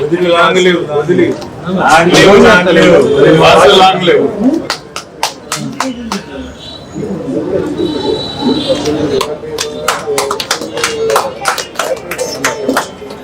వదిలి long live వదిలి long live long live వదిలి వాసలు long live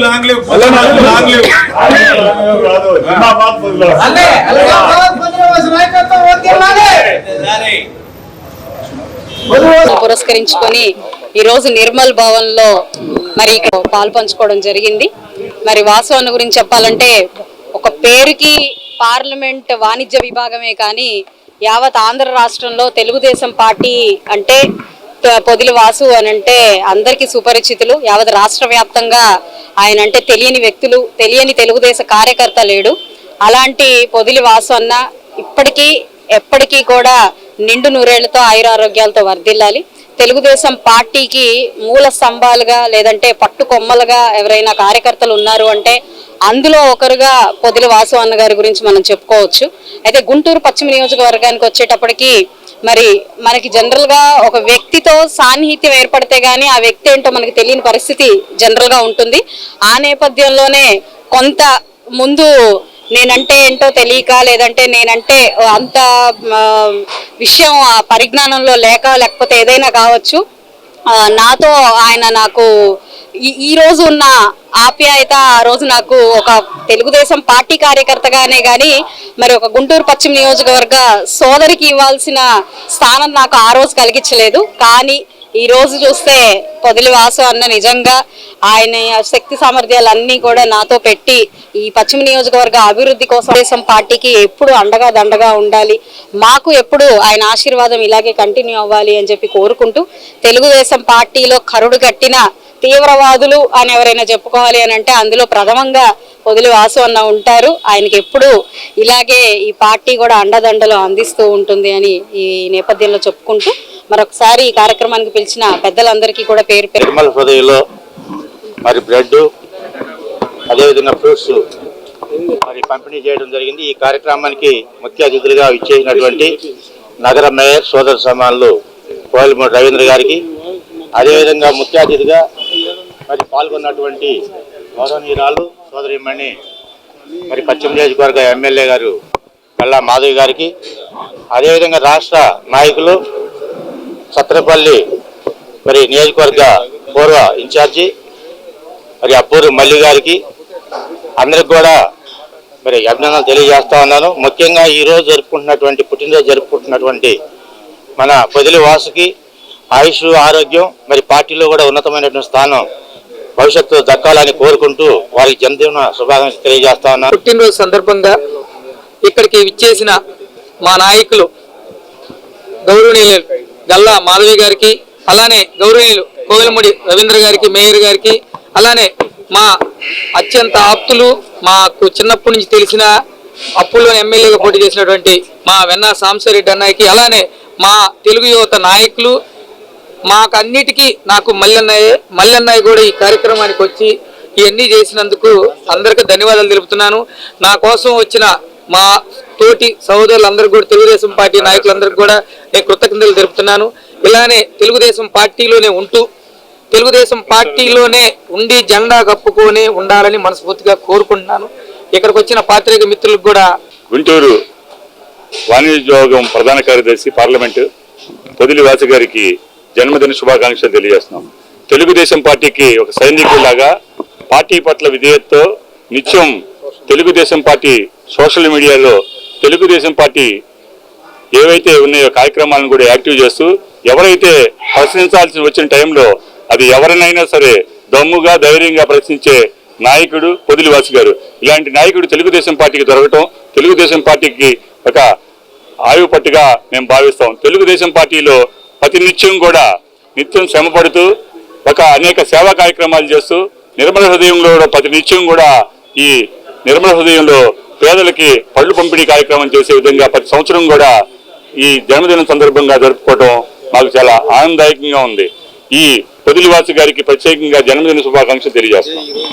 long long long పురస్కరించుకొని ఈరోజు నిర్మల్ భవన్లో మరి పాల్పంచుకోవడం పాలు పంచుకోవడం జరిగింది. మరి వాసు అన్న గురించి చెప్పాలంటే ఒక పేరుకి పార్లమెంట్ వాణిజ్య విభాగమే కానీ యావత్ ఆంధ్ర రాష్ట్రంలో తెలుగుదేశం పార్టీ అంటే పొదిలి వాసు అని అంటే అందరికీ సుపరిచితులు. యావత్ రాష్ట్ర వ్యాప్తంగా ఆయన అంటే తెలియని వ్యక్తులు తెలియని తెలుగుదేశ కార్యకర్త లేడు. అలాంటి పొదిలి వాసు అన్న ఇప్పటికీ ఎప్పటికీ కూడా నిండు నూరేళ్ళతో ఆయురారోగ్యాలతో వర్ధిల్లాలి. తెలుగుదేశం పార్టీకి మూల స్తంభాలుగా లేదంటే పట్టుకొమ్మలుగా ఎవరైనా కార్యకర్తలు ఉన్నారు అంటే అందులో ఒకరుగా పొదిలి వాసు అన్న గారి గురించి మనం చెప్పుకోవచ్చు. అయితే గుంటూరు పశ్చిమ నియోజకవర్గానికి వచ్చేటప్పటికి మరి మనకి జనరల్గా ఒక వ్యక్తితో సాన్నిహిత్యం ఏర్పడితే కానీ ఆ వ్యక్తి ఏంటో మనకి తెలియని పరిస్థితి జనరల్గా ఉంటుంది. ఆ నేపథ్యంలోనే కొంత ముందు నేనంటే ఏంటో తెలియక లేదంటే నేనంటే అంత విషయం ఆ పరిజ్ఞానంలో లేక లేకపోతే ఏదైనా కావచ్చు నాతో ఆయన నాకు ఈ రోజు ఉన్న ఆప్యాయత ఆ రోజు నాకు ఒక తెలుగుదేశం పార్టీ కార్యకర్తగానే గాని మరి ఒక గుంటూరు పశ్చిమ నియోజకవర్గ సోదరికి ఇవ్వాల్సిన స్థానం నాకు ఆ రోజు కలిగించలేదు. కానీ ఈ రోజు చూస్తే పొదిలి వాసు అన్న నిజంగా ఆయన శక్తి సామర్థ్యాలు అన్నీ కూడా నాతో పెట్టి ఈ పశ్చిమ నియోజకవర్గ అభివృద్ధి కోసం దేశం పార్టీకి ఎప్పుడు అండగా దండగా ఉండాలి మాకు ఎప్పుడు ఆయన ఆశీర్వాదం ఇలాగే కంటిన్యూ అవ్వాలి అని చెప్పి కోరుకుంటూ తెలుగుదేశం పార్టీలో కరుడు కట్టిన తీవ్రవాదులు అని ఎవరైనా చెప్పుకోవాలి అని అంటే అందులో ప్రథమంగా పొదిలి వాసు అన్న ఉంటారు. ఆయనకి ఎప్పుడు ఇలాగే ఈ పార్టీ కూడా అండదండలు అందిస్తూ ఉంటుంది అని ఈ నేపథ్యంలో చెప్పుకుంటూ మరొకసారి ఈ కార్యక్రమానికి పిలిచిన పెద్దలందరికీ కూడా పేరు పేరు నిర్మల్ హృదయంలో మరి బ్రెడ్ అదేవిధంగా ఫ్రూట్స్ మరి పంపిణీ చేయడం జరిగింది. ఈ కార్యక్రమానికి ముఖ్య అతిథులుగా ఇచ్చేసినటువంటి నగర మేయర్ సోదర సమానులు కోయలమూడి రవీంద్ర గారికి అదేవిధంగా ముఖ్య అతిథిగా మరి పాల్గొన్నటువంటి గౌరవనీయురాలు సోదరిమణి మరి పశ్చిమ నియోజకవర్గ ఎమ్మెల్యే గారు కల్లా మాధవి గారికి అదేవిధంగా రాష్ట్ర నాయకులు సత్రపల్లి మరి నియోజకవర్గ పూర్వ ఇన్ఛార్జి మరి అబ్బూరు మల్లి గారికి అందరికి కూడా మరి అభినందనలు తెలియజేస్తా ఉన్నాను. ముఖ్యంగా ఈరోజు జరుపుకుంటున్నటువంటి పుట్టినరోజు జరుపుకుంటున్నటువంటి మన పొదిలి వాసుకి ఆయుష్ ఆరోగ్యం మరి పార్టీలో కూడా ఉన్నతమైనటువంటి స్థానం భవిష్యత్తు దక్కాలని కోరుకుంటూ వారికి జన్మదిన శుభాకాంక్షలు తెలియజేస్తా ఉన్నాను. పుట్టినరోజు సందర్భంగా ఇక్కడికి విచ్చేసిన మా నాయకులు గౌరవనీయులు గల్లా మాధవి గారికి అలానే గౌరవనీయులు కోవిలముడి రవీంద్ర గారికి మేయర్ గారికి అలానే మా అత్యంత ఆప్తులు మాకు చిన్నప్పటి నుంచి తెలిసిన అప్పుల్లో ఎమ్మెల్యేగా పోటీ చేసినటువంటి మా వెన్న సాంసరెడ్డి అన్నయ్యకి అలానే మా తెలుగు యువత నాయకులు మాకు అన్నిటికీ నాకు మల్లన్నయ్యే మల్లన్నయ్య కూడా ఈ కార్యక్రమానికి వచ్చి ఇవన్నీ చేసినందుకు అందరికీ ధన్యవాదాలు తెలుపుతున్నాను. నా కోసం వచ్చిన మా తోటి సహోదరులందరికీ కూడా తెలుగుదేశం పార్టీ నాయకులందరికీ కూడా నేను కృతజ్ఞతలు తెలుపుతున్నాను. ఇలానే తెలుగుదేశం పార్టీలోనే ఉంటూ తెలుగుదేశం పార్టీలోనే ఉండి జెండా కప్పుకొని ఉండాలని మనస్ఫూర్తిగా కోరుకుంటున్నాను. ఇక్కడికి వచ్చిన పాత్రిక మిత్రులకు కూడా గుంటూరు వాణిజ్యోగం ప్రధాన కార్యదర్శి పార్లమెంటు పొదిలి వాసు గారికి జన్మదిన శుభాకాంక్షలు తెలియజేస్తున్నాం. తెలుగుదేశం పార్టీకి ఒక సైనికుడిలాగా పార్టీ పట్ల విధేయతతో నిత్యం తెలుగుదేశం పార్టీ సోషల్ మీడియాలో తెలుగుదేశం పార్టీ ఏవైతే ఉన్నాయో కార్యక్రమాలను కూడా యాక్టివ్ చేస్తూ ఎవరైతే ప్రశ్నించాల్సి వచ్చిన టైంలో అది ఎవరినైనా సరే దమ్ముగా ధైర్యంగా ప్రశ్నించే నాయకుడు పొదిలివాసి గారు. ఇలాంటి నాయకుడు తెలుగుదేశం పార్టీకి దొరకటం తెలుగుదేశం పార్టీకి ఒక ఆయువు పట్టుగా మేము భావిస్తాం. తెలుగుదేశం పార్టీలో ప్రతి నిత్యం కూడా నిత్యం శ్రమపడుతూ ఒక అనేక సేవా కార్యక్రమాలు చేస్తూ నిర్మల హృదయంలో కూడా ప్రతి నిత్యం కూడా ఈ నిర్మల హృదయంలో పేదలకి పళ్ళు పంపిణీ కార్యక్రమం చేసే విధంగా ప్రతి సంవత్సరం కూడా ఈ జన్మదినం సందర్భంగా జరుపుకోవడం మాకు చాలా ఆనందదాయకంగా ఉంది. ఈ పొదిలివాసి గారికి ప్రత్యేకంగా జన్మదిన శుభాకాంక్షలు తెలియజేస్తాం